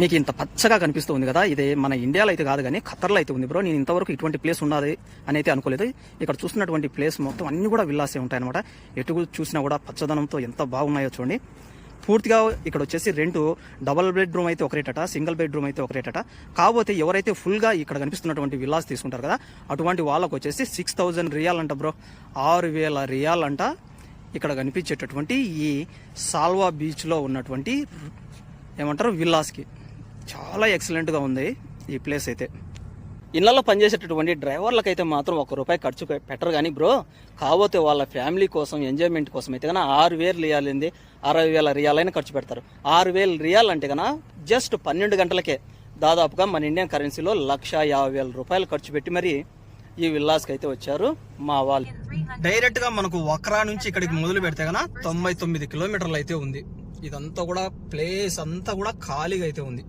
మీకు ఇంత పచ్చగా కనిపిస్తూ ఉంది కదా ఇది మన ఇండియాలో అయితే కాదు కానీ ఖతర్లో అయితే ఉంది బ్రో. నేను ఇంతవరకు ఇటువంటి ప్లేస్ ఉన్నది అని అయితే అనుకోలేదు. ఇక్కడ చూసినటువంటి ప్లేస్ మొత్తం అన్ని కూడా విల్లాసే ఉంటాయి అనమాట ఎటు చూసినా కూడా పచ్చదనంతో ఎంత బాగున్నాయో చూడండి. పూర్తిగా ఇక్కడ వచ్చేసి రెండు డబల్ బెడ్రూమ్ అయితే ఒక రేటట సింగిల్ బెడ్రూమ్ అయితే ఒక రేటట కాకపోతే ఎవరైతే ఫుల్గా ఇక్కడ కనిపిస్తున్నటువంటి విల్లాస్ తీసుకుంటారు కదా అటువంటి వాళ్ళకు వచ్చేసి సిక్స్ థౌజండ్ రియాల్ అంట బ్రో. ఆరు వేల రియాల్ అంట ఇక్కడ కనిపించేటటువంటి ఈ సాల్వా బీచ్లో ఉన్నటువంటి ఏమంటారు విల్లాస్కి. చాలా ఎక్సలెంట్గా ఉంది ఈ ప్లేస్ అయితే. ఇళ్ళలో పనిచేసేటటువంటి డ్రైవర్లకు అయితే మాత్రం ఒక రూపాయి ఖర్చు పెట్టరు కానీ బ్రో కాకపోతే వాళ్ళ ఫ్యామిలీ కోసం ఎంజాయ్మెంట్ కోసం అయితే కన్నా ఆరు వేలు రియాలింది అరవై వేల రియాలైనా ఖర్చు పెడతారు. ఆరు వేలు రియాల్ అంటే కన్నా జస్ట్ పన్నెండు గంటలకే దాదాపుగా మన ఇండియన్ కరెన్సీలో లక్ష యాభై వేల రూపాయలు ఖర్చు పెట్టి మరి ఈ విల్లాస్కి అయితే వచ్చారు మా వాళ్ళు. డైరెక్ట్గా మనకు వక్రా నుంచి ఇక్కడికి మొదలు పెడితే కన్నా తొంభై తొమ్మిది కిలోమీటర్లు అయితే ఉంది. ఇదంతా కూడా ప్లేస్ అంతా కూడా ఖాళీగా అయితే ఉంది.